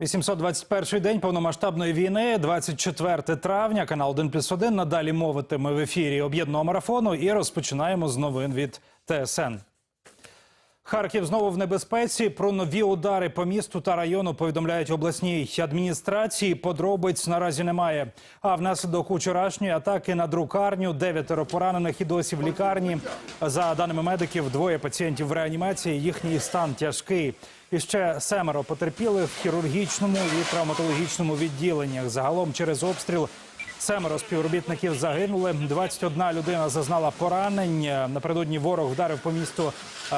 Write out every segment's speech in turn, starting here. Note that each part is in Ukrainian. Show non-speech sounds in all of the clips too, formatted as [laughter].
821 день повномасштабної війни, 24 травня, канал 1 плюс 1. Надалі мовитиме в ефірі об'єднаного марафону і розпочинаємо з новин від ТСН. Харків знову в небезпеці. Про нові удари по місту та району повідомляють обласній адміністрації. Подробиць наразі немає. А внаслідок учорашньої атаки на друкарню дев'ятеро поранених і досі в лікарні. За даними медиків, двоє пацієнтів в реанімації. Їхній стан тяжкий. І ще семеро потерпіли в хірургічному і травматологічному відділеннях. Загалом через обстріл Семеро співробітників загинули. 21 людина зазнала поранень. Напередодні ворог вдарив по місту е,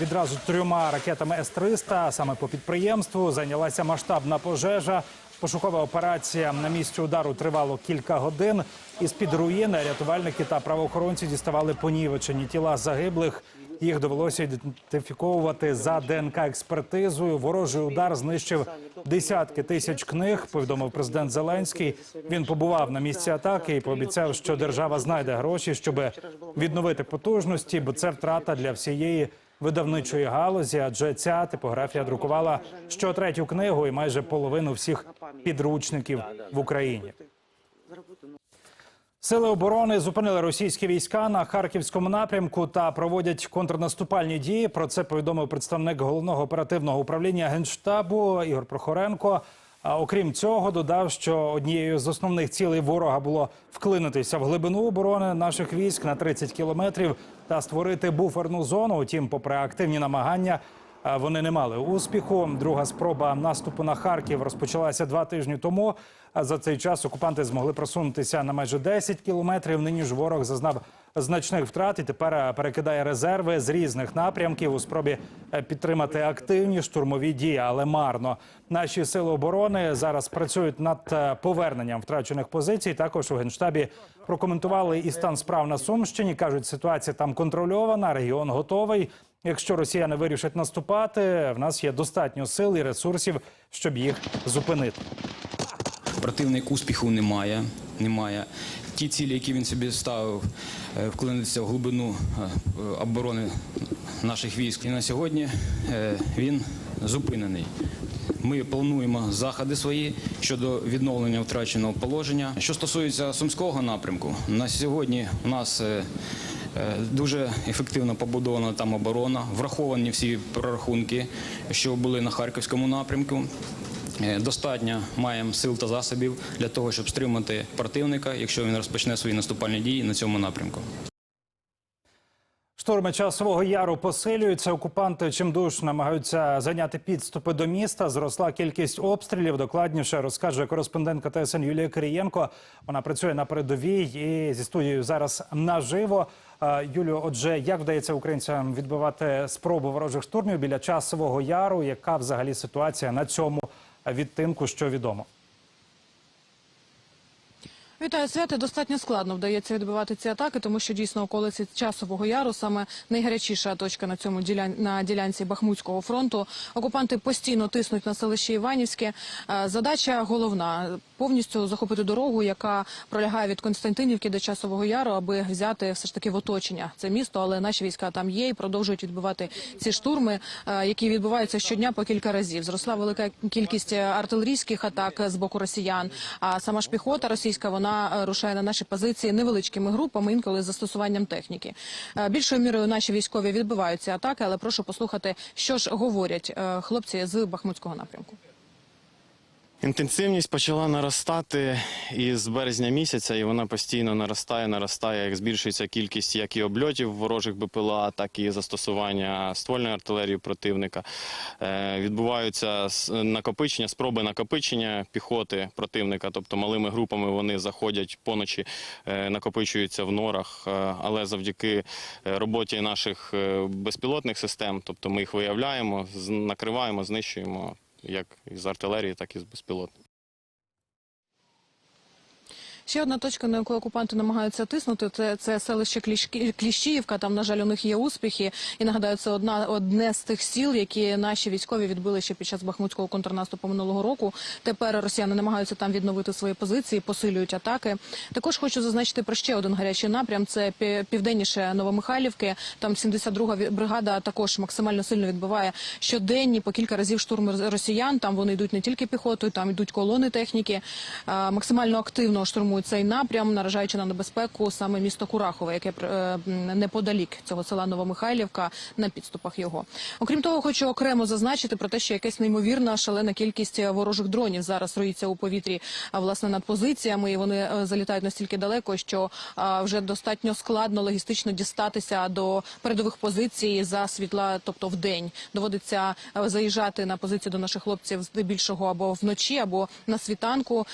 відразу трьома ракетами С-300. Саме по підприємству зайнялася масштабна пожежа. Пошукова операція на місці удару тривало кілька годин. Із під руїни рятувальники та правоохоронці діставали понівечені тіла загиблих. Їх довелося ідентифіковувати за ДНК експертизою. Ворожий удар знищив десятки тисяч книг. Повідомив президент Зеленський. Він побував на місці атаки і пообіцяв, що держава знайде гроші, щоб відновити потужності, бо це втрата для всієї видавничої галузі. Адже ця типографія друкувала щотретю книгу і майже половину всіх підручників в Україні. Сили оборони зупинили російські війська на харківському напрямку та проводять контрнаступальні дії. Про це повідомив представник головного оперативного управління генштабу Ігор Прохоренко. А окрім цього, додав, що однією з основних цілей ворога було вклинитися в глибину оборони наших військ на 30 кілометрів та створити буферну зону. Утім, попри активні намагання, Вони не мали успіху. Друга спроба наступу на Харків розпочалася два тижні тому. За цей час окупанти змогли просунутися на майже 10 кілометрів. Нині ж ворог зазнав значних втрат і тепер е, перекидає резерви з різних напрямків у спробі е, підтримати активні штурмові дії, але марно. Наші сили оборони зараз працюють над е, поверненням втрачених позицій. Також у генштабі прокоментували і стан справ на Сумщині. кажуть, ситуація там контрольована, регіон готовий. Якщо росіяни вирішать наступати, в нас є достатньо сил і ресурсів, щоб їх зупинити. Противник успіху немає. немає. Ті цілі, які він собі ставив, е, вклинитися в глибину е, оборони наших військ. І на сьогодні е, він зупинений. Ми плануємо заходи свої щодо відновлення втраченого положення. Що стосується сумського напрямку, на сьогодні у нас дуже ефективно побудована там оборона, враховані всі прорахунки, що були на харківському напрямку. Е, Достатньо маємо сил та засобів для того, щоб стримати противника, якщо він розпочне свої наступальні дії на цьому напрямку. Штурми часового яру посилюються. Окупанти чимдуж намагаються зайняти підступи до міста. Зросла кількість обстрілів. Докладніше розкаже кореспондентка ТСН Юлія Кирієнко. Вона працює на передовій і зі студією зараз наживо. Юлію, отже, як вдається українцям відбивати спробу ворожих штурмів біля часового яру? Яка взагалі ситуація на цьому відтинку, що відомо? Вітаю, святе. Достатньо складно вдається відбивати ці атаки, тому що дійсно околиці часового яру саме найгарячіша точка на цьому ділян... на ділянці Бахмутського фронту. Окупанти постійно тиснуть на селище Іванівське. Е, Задача головна повністю захопити дорогу, яка пролягає від Константинівки до часового яру, аби взяти все ж таки в оточення це місто. Але наші війська там є і продовжують відбивати ці штурми, е, які відбуваються щодня по кілька разів. Зросла велика кількість артилерійських атак з боку росіян. А сама ж піхота російська вона е, рушає на наші позиції невеличкими групами, інколи з застосуванням техніки. Е, Більшою мірою наші військові відбивають ці атаки, але прошу послухати, що ж говорять е, хлопці з Бахмутського напрямку. Інтенсивність почала наростати із березня місяця, і вона постійно наростає, наростає, як збільшується кількість як і обльотів ворожих БПЛА, так і застосування ствольної артилерії противника. Е, відбуваються накопичення, спроби накопичення піхоти противника, тобто малими групами вони заходять поночі, е, накопичуються в норах, е, але завдяки роботі наших безпілотних систем, тобто ми їх виявляємо, накриваємо, знищуємо як із артилерії, так і з безпілотних. Ще одна точка, на яку окупанти намагаються тиснути, це, це селище Кліщ- Кліщіївка. Там, на жаль, у них є успіхи. І нагадаю, це одна одне з тих сіл, які наші військові відбили ще під час бахмутського контрнаступу минулого року. Тепер росіяни намагаються там відновити свої позиції, посилюють атаки. Також хочу зазначити про ще один гарячий напрям. Це пі- південніше Новомихайлівки. Там 72-га бригада також максимально сильно відбиває щоденні по кілька разів штурми росіян. Там вони йдуть не тільки піхотою, там йдуть колони техніки. Максимально активно штурмують цей напрям, наражаючи на небезпеку саме місто Курахове, яке е, неподалік цього села Новомихайлівка на підступах його. Окрім того, хочу окремо зазначити про те, що якась неймовірна шалена кількість ворожих дронів зараз роїться у повітрі власне над позиціями. І вони е, залітають настільки далеко, що вже достатньо складно логістично дістатися до передових позицій за світла, тобто в день. Доводиться е, заїжджати на позиції до наших хлопців здебільшого або вночі, або на світанку.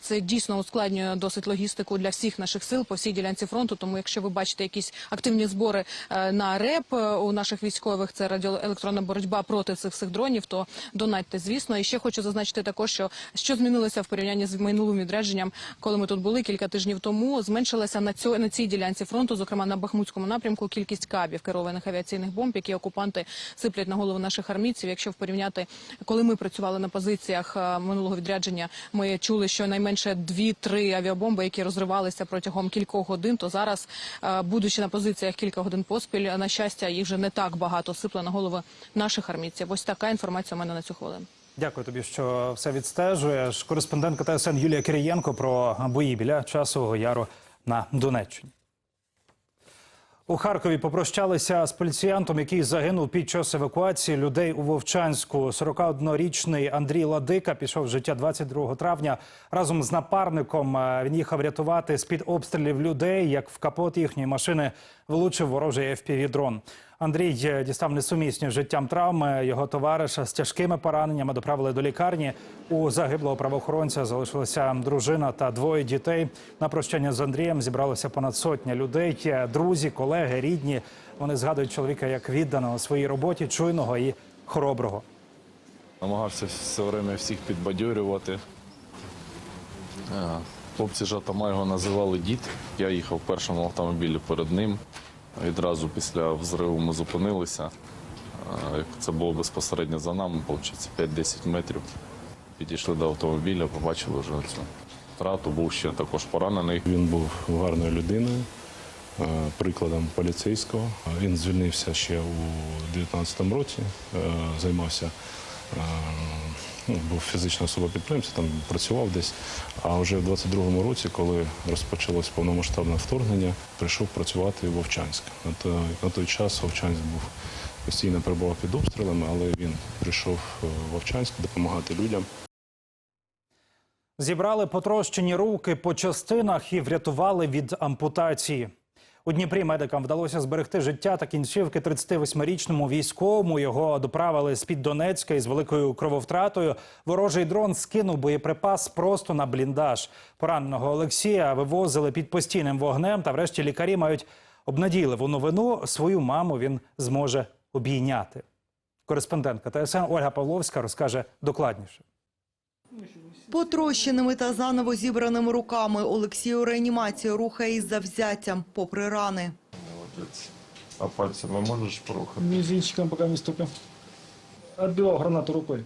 Це дійсно ускладнює досить логістику для всіх наших сил по всій ділянці фронту. Тому, якщо ви бачите якісь активні збори е, на РЕП е, у наших військових, це радіоелектронна боротьба проти цих всіх дронів, то донатьте, звісно. І ще хочу зазначити також, що що змінилося в порівнянні з минулим відрядженням, коли ми тут були кілька тижнів тому. Зменшилася на цьо, на цій ділянці фронту, зокрема на Бахмутському напрямку, кількість кабів керованих авіаційних бомб, які окупанти сиплять на голови наших армійців. Якщо порівняти, коли ми працювали на позиціях е, минулого відрядження, ми чули, що найменше дві-три авіабомби, які розривалися протягом кількох годин, то зараз, е, будучи на позиціях кілька годин поспіль, на щастя, їх вже не так багато сипло на голови наших армійців. Ось така інформація у мене на цю хвилину. Дякую тобі, що все відстежуєш. Кореспондентка ТСН Юлія Кирієнко про бої біля часового яру на Донеччині. У Харкові попрощалися з поліціянтом, який загинув під час евакуації людей у Вовчанську. 41-річний Андрій Ладика пішов в життя 22 травня. Разом з напарником е, він їхав рятувати з-під обстрілів людей, як в капот їхньої машини влучив ворожий FPV-дрон. Андрій е, дістав несумісні з життям травми. Його товариша з тяжкими пораненнями доправили до лікарні. У загиблого правоохоронця залишилася дружина та двоє дітей. На прощання з Андрієм зібралося понад сотня людей. Друзі, колеги, рідні. Вони згадують чоловіка як відданого своїй роботі, чуйного і хороброго. Намагався все время всіх підбадьорювати. Е, Хлопці жатома його називали дід. Я їхав в першому автомобілі перед ним. Відразу після взриву ми зупинилися. Це було безпосередньо за нами, виходить, 5-10 метрів. Підійшли до автомобіля, побачили вже цю втрату. Був ще також поранений. Він був гарною людиною, прикладом поліцейського. Він звільнився ще у 2019 році, займався, ну, був фізичною особою підприємцем, там працював десь. А вже в 22-му році, коли розпочалось повномасштабне вторгнення, прийшов працювати в Вовчанськ. На той, на той час Вовчанськ був постійно перебував під обстрілами, але він прийшов е, в Вовчанськ допомагати людям. Зібрали потрощені руки по частинах і врятували від ампутації. У Дніпрі медикам вдалося зберегти життя та кінцівки 38-річному військовому. Його доправили з-під Донецька із великою крововтратою. Ворожий дрон скинув боєприпас просто на бліндаж. Пораненого Олексія вивозили під постійним вогнем. Та врешті лікарі мають обнадійливу новину. Свою маму він зможе обійняти. Кореспондентка ТСН Ольга Павловська розкаже докладніше. Потрощеними та заново зібраними руками Олексій у реанімації рухає із завзяттям, попри рани. Молодець. А пальцями можеш порухати? Мізинчиком поки не стукав. Отбивав гранату рукою.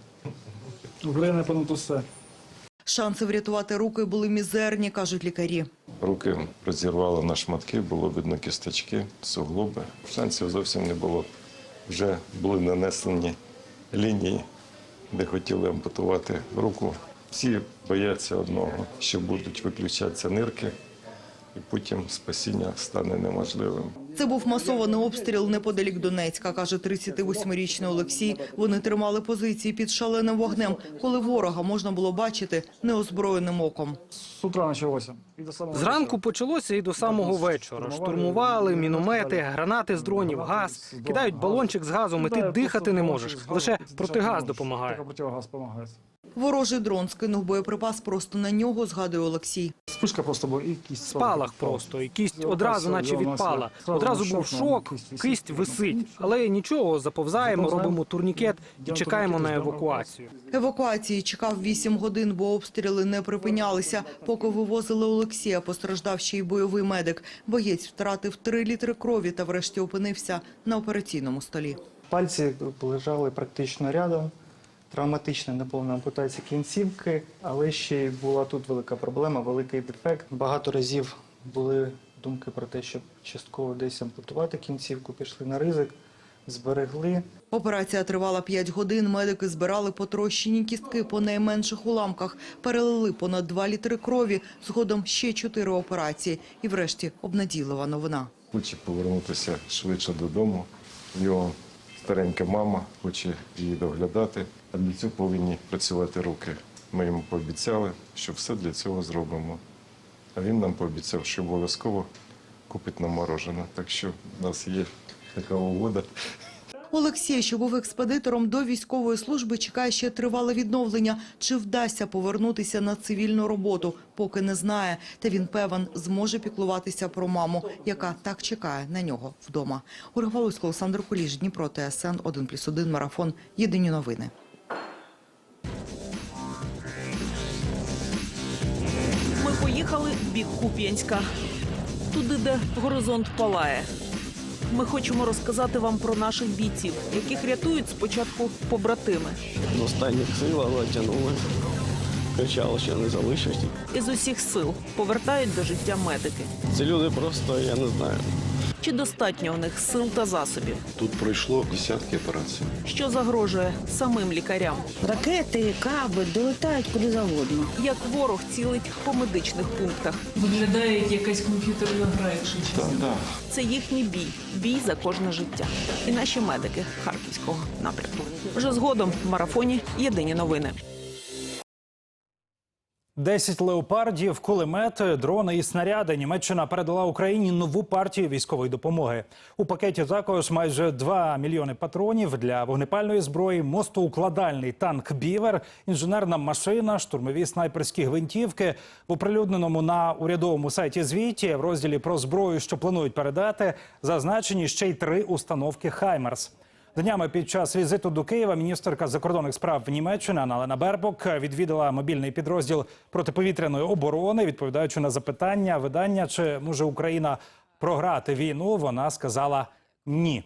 Гринепануто все. Шанси врятувати руки були мізерні, кажуть лікарі. Руки розірвали на шматки, було видно кісточки, суглоби. Шансів зовсім не було. Вже були нанесені лінії, де хотіли ампутувати руку. Всі бояться одного, що будуть виключатися нирки, і потім спасіння стане неможливим. Це був масований обстріл неподалік Донецька, каже 38-річний Олексій. Вони тримали позиції під шаленим вогнем, коли ворога можна було бачити неозброєним оком. З утра почалося. І до самого Зранку почалося і до самого вечора. Штурмували міномети, гранати з дронів, газ, кидають балончик з газом, і ти дихати не можеш. Лише протигаз допомагає. Ворожий дрон скинув боєприпас просто на нього, згадує Олексій. Спишка просто була і кість. Спалах просто, і кість одразу наче відпала. Одразу був шок, кисть висить. Але нічого, заповзаємо, робимо турнікет і чекаємо на евакуацію. Евакуації чекав 8 годин, бо обстріли не припинялися. Поки вивозили Олексія, постраждав ще й бойовий медик. Боєць втратив 3 літри крові та врешті опинився на операційному столі. Пальці лежали практично рядом. Травматична неповна ампутація кінцівки, але ще й була тут велика проблема, великий дефект. Багато разів були думки про те, щоб частково десь ампутувати кінцівку, пішли на ризик, зберегли. Операція тривала 5 годин. Медики збирали потрощені кістки по найменших уламках, перелили понад 2 літри крові, згодом ще 4 операції. І врешті обнадійлива новина. Хоче повернутися швидше додому. Його старенька мама хоче її доглядати, а для цього повинні працювати руки. Ми йому пообіцяли, що все для цього зробимо. А він нам пообіцяв, що обов'язково купить нам морожене. Так що в нас є така угода. Олексій, що був експедитором до військової служби, чекає ще тривале відновлення. Чи вдасться повернутися на цивільну роботу, поки не знає. Та він певен, зможе піклуватися про маму, яка так чекає на нього вдома. Ольга Олександр Куліш, Дніпро, ТСН 1+,1, Марафон. Єдині новини. Бік Куп'янська, туди, де горизонт палає. Ми хочемо розказати вам про наших бійців, яких рятують спочатку побратими. З останніх сил, але тягнули. Кричали, що не залишать. Із усіх сил повертають до життя медики. Ці люди просто, я не знаю. Чи достатньо у них сил та засобів? Тут пройшло десятки операцій. Що загрожує самим лікарям? Ракети, каби долетають куди завгодно. Як ворог цілить по медичних пунктах? Виглядає як якась комп'ютерна гра, якщо чесно. Це їхній бій, бій за кожне життя. І наші медики харківського напрямку. Вже згодом в марафоні єдині новини. 10 леопардів, кулемети, дрони і снаряди. Німеччина передала Україні нову партію військової допомоги. У пакеті також майже 2 мільйони патронів для вогнепальної зброї, мостоукладальний танк Бівер, інженерна машина, штурмові снайперські гвинтівки. В оприлюдненому на урядовому сайті звіті в розділі про зброю, що планують передати, зазначені ще й три установки Хаймерс. Днями під час візиту до Києва міністерка закордонних справ Німеччини Аналена Бербок відвідала мобільний підрозділ протиповітряної оборони. Відповідаючи на запитання видання, чи може Україна програти війну, вона сказала ні.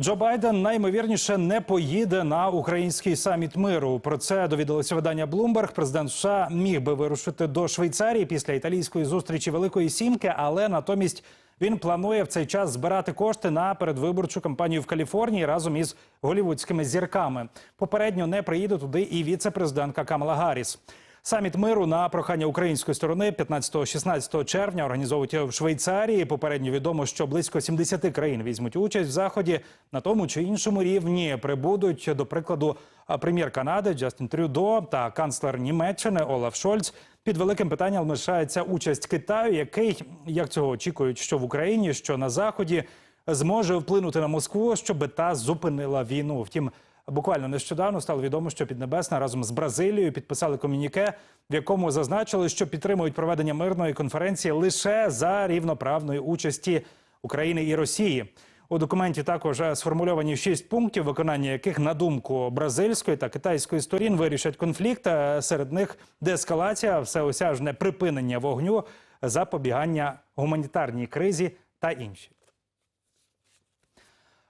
Джо Байден наймовірніше не поїде на український саміт миру. Про це довідалося видання Bloomberg. Президент США міг би вирушити до Швейцарії після італійської зустрічі Великої Сімки, але натомість він планує в цей час збирати кошти на передвиборчу кампанію в Каліфорнії разом із голівудськими зірками. Попередньо не приїде туди і віце-президентка Камала Гарріс. Саміт миру на прохання української сторони 15-16 червня організовують в Швейцарії. Попередньо відомо, що близько 70 країн візьмуть участь в заході на тому чи іншому рівні. Прибудуть до прикладу прем'єр Канади Джастін Трюдо та канцлер Німеччини Олаф Шольц. Під великим питанням лишається участь Китаю, який як цього очікують, що в Україні, що на заході зможе вплинути на Москву, щоб та зупинила війну. Втім. Буквально нещодавно стало відомо, що Піднебесна разом з Бразилією підписали комюніке, в якому зазначили, що підтримують проведення мирної конференції лише за рівноправної участі України і Росії. У документі також сформульовані шість пунктів, виконання яких, на думку бразильської та китайської сторін, вирішать конфлікт. Е, Серед них деескалація, всеосяжне припинення вогню, запобігання гуманітарній кризі та інші.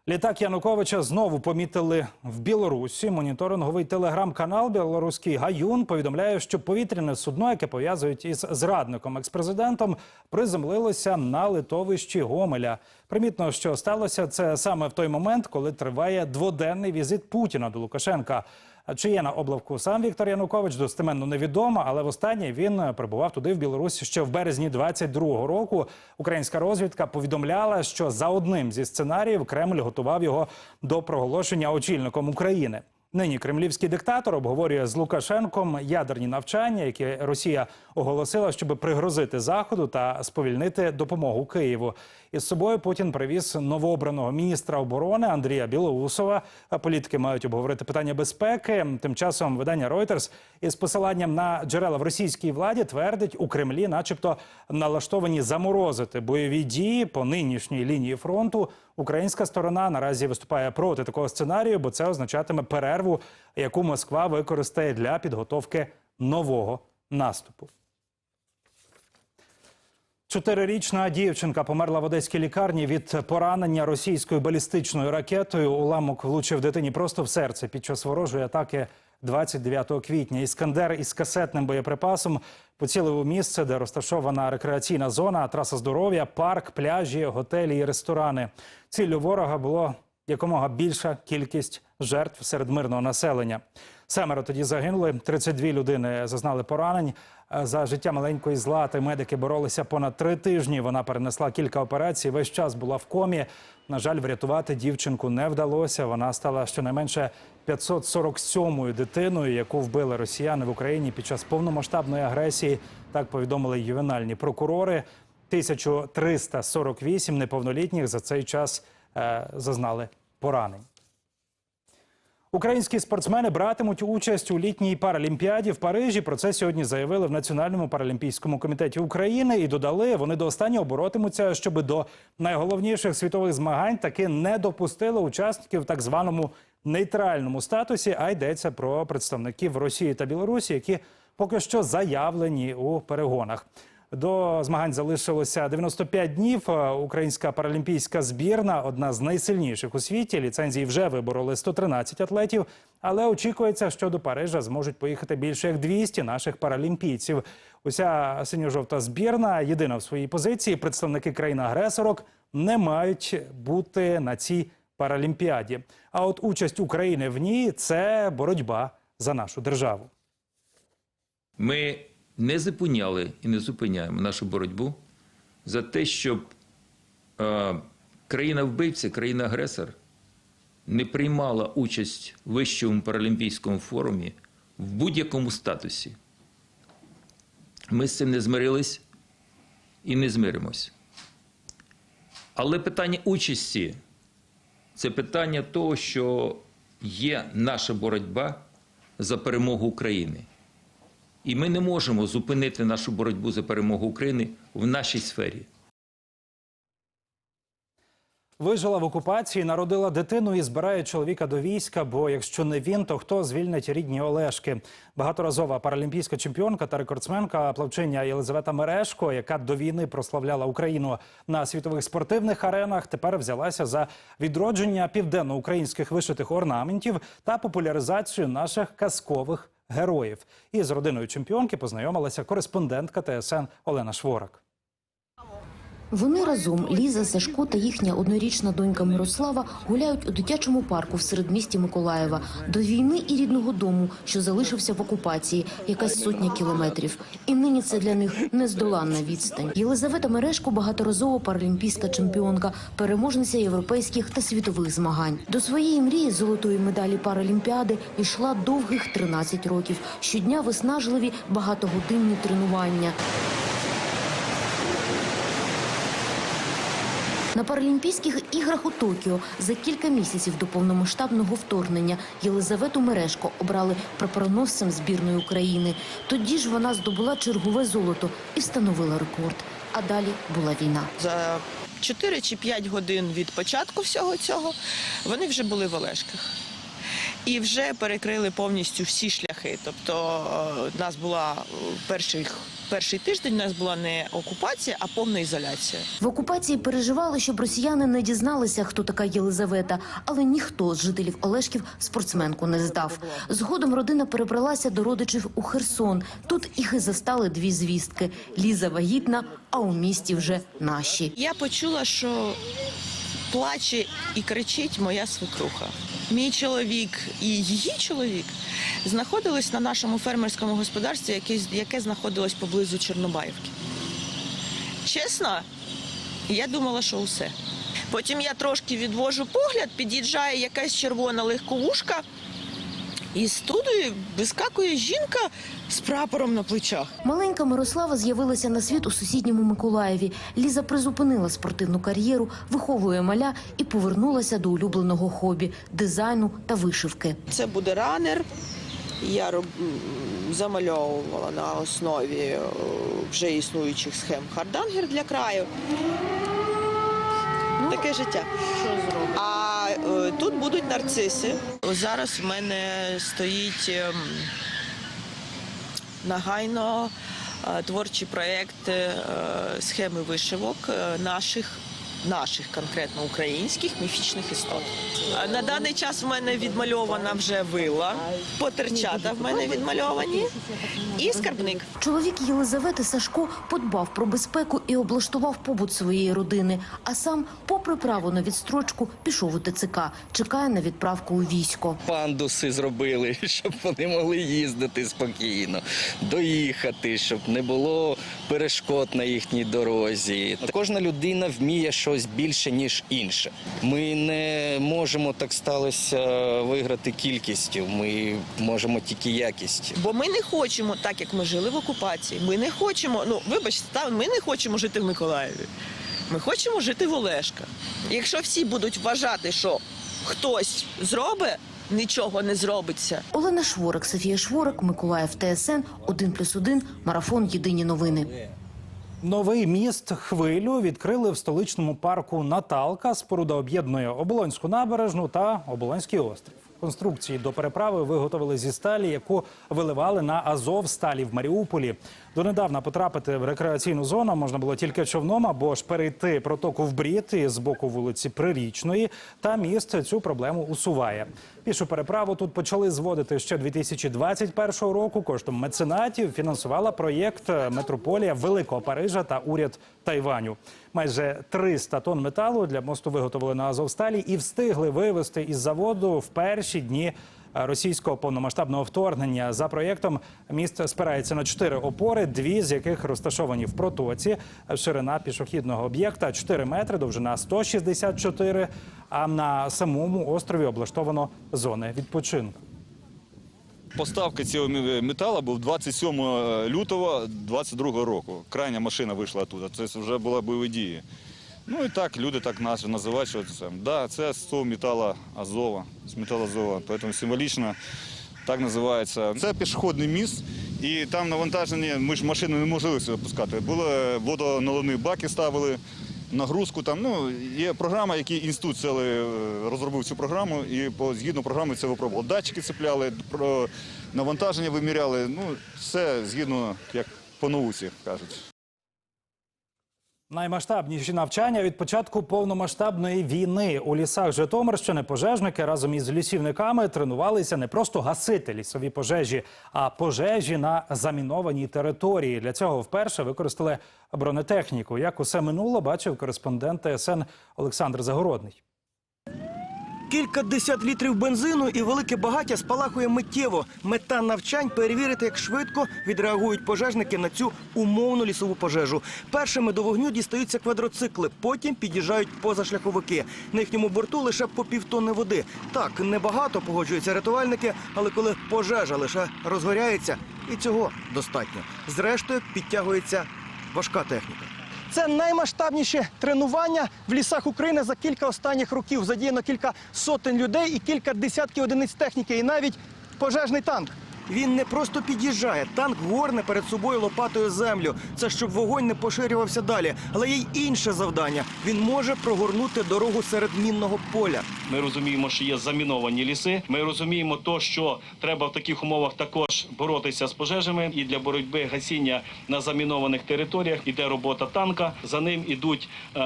Літак Януковича знову помітили в Білорусі. Моніторинговий телеграм-канал Білоруський Гаюн повідомляє, що повітряне судно, яке пов'язують із зрадником експрезидентом, приземлилося на литовищі Гомеля. Примітно, що сталося це саме в той момент, коли триває дводенний візит Путіна до Лукашенка. Чи є на облавку сам Віктор Янукович, достеменно невідомо, але востаннє він прибував туди в Білорусі ще в березні 22-го року. Українська розвідка повідомляла, що за одним зі сценаріїв Кремль готував його до проголошення очільником України. Нині кремлівський диктатор обговорює з Лукашенком ядерні навчання, які Росія оголосила, щоб пригрозити заходу та сповільнити допомогу Києву. Із собою Путін привіз новообраного міністра оборони Андрія Білоусова. Політики мають обговорити питання безпеки. Тим часом видання Reuters із посиланням на джерела в російській владі твердить у Кремлі, начебто, налаштовані заморозити бойові дії по нинішній лінії фронту. Українська сторона наразі виступає проти такого сценарію, бо це означатиме перерву, яку Москва використає для підготовки нового наступу. Чотирирічна дівчинка померла в одеській лікарні від поранення російською балістичною ракетою. Уламок влучив дитині просто в серце під час ворожої атаки 29 квітня. Іскандер із касетним боєприпасом поцілив у місце, де розташована рекреаційна зона, траса здоров'я, парк, пляжі, готелі і ресторани. Ціллю ворога було якомога більша кількість жертв серед мирного населення. Семеро тоді загинули, 32 людини зазнали поранень. Е, За життя маленької злати медики боролися понад три тижні. Вона перенесла кілька операцій. Весь час була в комі. На жаль, врятувати дівчинку не вдалося. Вона стала щонайменше 547-ю дитиною, яку вбили росіяни в Україні під час повномасштабної агресії. Так повідомили ювенальні прокурори. 1348 неповнолітніх за цей час е, зазнали поранень. Українські спортсмени братимуть участь у літній паралімпіаді в Парижі. Про це сьогодні заявили в Національному паралімпійському комітеті України і додали, вони до останнього боротимуться, щоб до найголовніших світових змагань таки не допустили учасників в так званому нейтральному статусі. А йдеться про представників Росії та Білорусі, які поки що заявлені у перегонах. До змагань залишилося 95 днів. Е, Українська паралімпійська збірна, одна з найсильніших у світі. Ліцензії вже вибороли 113 атлетів, але очікується, що до Парижа зможуть поїхати більше як 200 наших паралімпійців. Уся синьо-жовта збірна, єдина в своїй позиції. Представники країн-агресорок не мають бути на цій паралімпіаді. А от участь України в ній це боротьба за нашу державу. Ми не зупиняли і не зупиняємо нашу боротьбу за те, щоб е, країна-вбивця, країна-агресор не приймала участь в Вищому паралімпійському форумі в будь-якому статусі. Ми з цим не змирились і не змиримось. Але питання участі це питання того, що є наша боротьба за перемогу України. І ми не можемо зупинити нашу боротьбу за перемогу України в нашій сфері. Вижила в окупації, народила дитину і збирає чоловіка до війська. Бо якщо не він, то хто звільнить рідні Олешки? Багаторазова паралімпійська чемпіонка та рекордсменка плавчиня Єлизавета Мерешко, яка до війни прославляла Україну на світових спортивних аренах, тепер взялася за відродження південноукраїнських вишитих орнаментів та популяризацію наших казкових героїв. І з родиною чемпіонки познайомилася кореспондентка ТСН Олена Шворак. Вони разом Ліза, Сашко та їхня однорічна донька Мирослава гуляють у дитячому парку в середмісті Миколаєва до війни і рідного дому, що залишився в окупації, якась сотня кілометрів. І нині це для них нездоланна відстань. Єлизавета Мерешко багаторазова паралімпійська чемпіонка, переможниця європейських та світових змагань. До своєї мрії золотої медалі паралімпіади йшла довгих 13 років. Щодня виснажливі багатогодинні тренування. На Паралімпійських іграх у Токіо за кілька місяців до повномасштабного вторгнення Єлизавету Мерешко обрали прапороносцем збірної України. Тоді ж вона здобула чергове золото і встановила рекорд. А далі була війна. За 4 чи 5 годин від початку всього цього вони вже були в Олешках. І вже перекрили повністю всі шляхи. Тобто е, в нас була е, перший, тиждень, у нас була не окупація, а повна ізоляція. В окупації переживали, щоб росіяни не дізналися, хто така Єлизавета, але ніхто з жителів Олешків спортсменку не здав. Згодом родина перебралася до родичів у Херсон. Тут їх і застали дві звістки: Ліза вагітна, а у місті вже наші. Я почула, що плаче і кричить моя свекруха. Мій чоловік і її чоловік знаходились на нашому фермерському господарстві, яке, яке знаходилось поблизу Чорнобаївки. Чесно, я думала, що усе. Потім я трошки відвожу погляд, під'їжджає якась червона легковушка. І з туди вискакує жінка з прапором на плечах. Маленька Мирослава з'явилася на світ у сусідньому Миколаєві. Ліза призупинила спортивну кар'єру, виховує маля і повернулася до улюбленого хобі дизайну та вишивки. Це буде ранер. Я роб... замальовувала на основі е, вже існуючих схем хардангер для краю. Таке життя. А е, тут будуть нарциси. Зараз в мене стоїть ем, нагайно е, творчий проєкт е, схеми вишивок е, наших. Наших конкретно українських міфічних істот. На даний час в мене відмальована вже вила, потерчата в мене відмальовані і скарбник. Чоловік Єлизавети Сашко подбав про безпеку і облаштував побут своєї родини. А сам, попри право на відстрочку, пішов у ТЦК. Чекає на відправку у військо. пандуси зробили, [laughs] щоб вони могли їздити спокійно, доїхати, щоб не було перешкод на їхній дорозі. Кожна людина вміє щось більше, ніж інше. Ми не можемо так сталося виграти кількістю. Ми можемо тільки якістю. Бо ми не хочемо, так як ми жили в окупації, ми не хочемо, ну вибачте, та, ми не хочемо жити в Миколаєві. Ми хочемо жити в Олешка. Якщо всі будуть вважати, що хтось зробить, нічого не зробиться. Олена Шворик, Софія Шворик, Миколаїв ТСН 1+,1, Марафон Єдині новини. Новий міст хвилю відкрили в столичному парку Наталка. Споруда об'єднує Оболонську набережну та Оболонський острів. Конструкції до переправи виготовили зі сталі, яку виливали на Азов сталі в Маріуполі. Донедавна потрапити в рекреаційну зону можна було тільки човном або ж перейти протоку в Брід із боку вулиці Прирічної. Та міст цю проблему усуває. Пішу переправу тут почали зводити ще 2021 року. Коштом меценатів фінансувала проєкт Метрополія Великого Парижа та уряд Тайваню. Майже 300 тонн металу для мосту виготовили на Азовсталі і встигли вивезти із заводу в перші дні російського повномасштабного вторгнення. За проєктом міст спирається на чотири опори, дві з яких розташовані в протоці. Ширина пішохідного об'єкта 4 метри, довжина 164, А на самому острові облаштовано зони відпочинку. Поставка цього мі- металу був 27 лютого 22 року. Крайня машина вийшла туди. Це вже були бойові дії. Ну і так, люди так нас називають, що це. Да, це з того металу Азова, з металу Азова. Тому символічно так називається. Це пішохідний міст, і там навантаження, ми ж машини не могли сюди пускати. Були водоналивні баки ставили. Нагрузку там ну є програма, які інститут цілий е, розробив цю програму, і по згідно програми це випробували. Датчики цепляли, навантаження виміряли. Ну все згідно як по науці кажуть. Наймасштабніші навчання від початку повномасштабної війни у лісах Житомирщини пожежники разом із лісівниками тренувалися не просто гасити лісові пожежі, а пожежі на замінованій території. Для цього вперше використали бронетехніку. Як усе минуло, бачив кореспондент ТСН Олександр Загородний. Кілька десят літрів бензину і велике багаття спалахує миттєво. Мета навчань перевірити, як швидко відреагують пожежники на цю умовну лісову пожежу. Першими до вогню дістаються квадроцикли, потім під'їжджають позашляховики. На їхньому борту лише по півтонни води. Так, небагато погоджуються рятувальники, але коли пожежа лише розгоряється, і цього достатньо. Зрештою, підтягується важка техніка. Це наймасштабніші тренування в лісах України за кілька останніх років. Задіяно кілька сотень людей і кілька десятків одиниць техніки, і навіть пожежний танк. Він не просто під'їжджає, танк горне перед собою лопатою землю. Це щоб вогонь не поширювався далі. Але є й інше завдання. Він може прогорнути дорогу серед мінного поля. Ми розуміємо, що є заміновані ліси. Ми розуміємо, то, що треба в таких умовах також боротися з пожежами. І для боротьби гасіння на замінованих територіях іде робота танка. За ним ідуть е,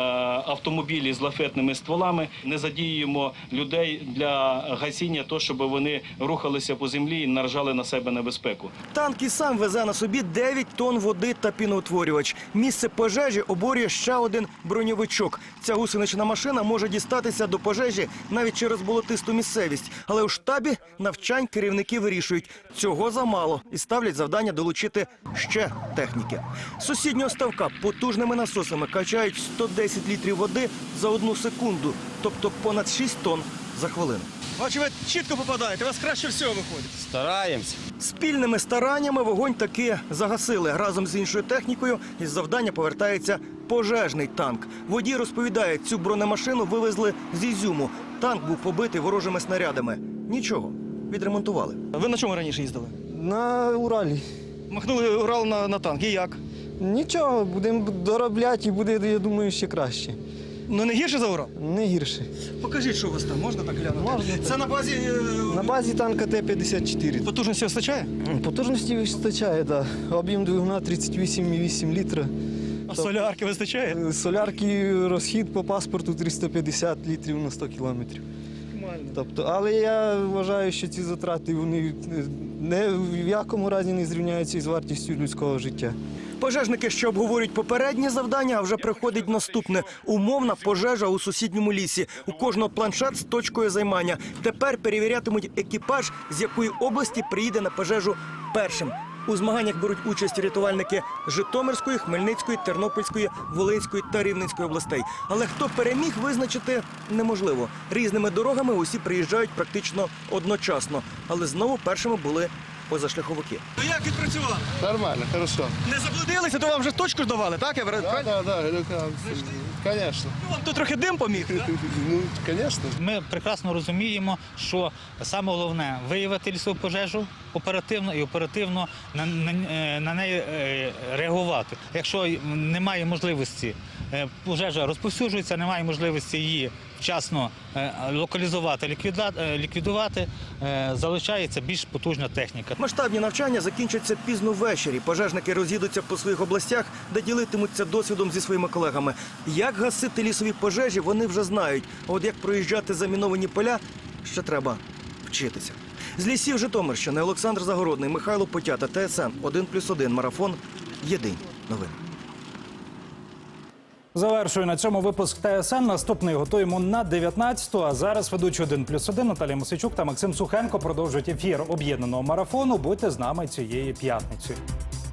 автомобілі з лафетними стволами. Не задіюємо людей для гасіння, то щоб вони рухалися по землі і наражали на себе небезпеку. Танк і сам везе на собі 9 тонн води та піноутворювач. Місце пожежі оборює ще один броньовичок. Ця гусенична машина може дістатися до пожежі навіть через болотисту місцевість. Але у штабі навчань керівники вирішують, цього замало і ставлять завдання долучити ще техніки. Сусіднього ставка потужними насосами качають 110 літрів води за одну секунду, тобто понад 6 тонн за хвилину. Бачу, ви чітко попадаєте, у вас краще всього виходить. Стараємось. Спільними стараннями вогонь таки загасили. Разом з іншою технікою із завдання повертається пожежний танк. Водій розповідає, цю бронемашину вивезли з Ізюму. Танк був побитий ворожими снарядами. Нічого, відремонтували. Ви на чому раніше їздили? На Уралі. Махнули Урал на, на танк. І як? Нічого, будемо доробляти і буде, я думаю, ще краще. Ну не гірше за Урал? Не гірше. Покажіть, що у вас там, можна так глянути? Можна. Це на базі. е, На базі танка Т-54. Потужності вистачає? Потужності вистачає, так. Да. Об'єм двигуна 38,8 літра. А солярки вистачає? Солярки розхід по паспорту 350 літрів на 100 кілометрів. Тобто, але я вважаю, що ці затрати вони не в якому разі не зрівняються із вартістю людського життя. Пожежники ще обговорюють попереднє завдання, а вже приходить наступне умовна пожежа у сусідньому лісі. У кожного планшет з точкою займання. Тепер перевірятимуть екіпаж, з якої області приїде на пожежу першим. У змаганнях беруть участь рятувальники Житомирської, Хмельницької, Тернопільської, Волинської та Рівненської областей. Але хто переміг, визначити неможливо. Різними дорогами усі приїжджають практично одночасно. Але знову першими були позашляховики. Ну як відпрацювали? Нормально, хорошо. Не заблудилися, то вам вже точку ж давали, так? Я Так, так, так, звісно. Вам тут трохи дим поміг. [laughs] Ну, звісно. Ми прекрасно розуміємо, що саме головне виявити лісову пожежу оперативно і оперативно на, на, е, на неї е, реагувати. Якщо немає можливості, пожежа розповсюджується, немає можливості її вчасно е, локалізувати, е, ліквідувати, е, залишається більш потужна техніка. Масштабні навчання закінчаться пізно ввечері. Пожежники роз'їдуться по своїх областях, де ділитимуться досвідом зі своїми колегами. Як гасити лісові пожежі, вони вже знають. А от як проїжджати заміновані поля, ще треба вчитися. З лісів Житомирщини Олександр Загородний, Михайло Потята, ТСН 1+,1, Марафон. Єдині новини. Завершую на цьому випуск ТСН. Наступний готуємо на 19-ту. А зараз ведучі 1 плюс 1 Наталія Мосичук та Максим Сухенко продовжують ефір об'єднаного марафону. Будьте з нами цієї п'ятниці.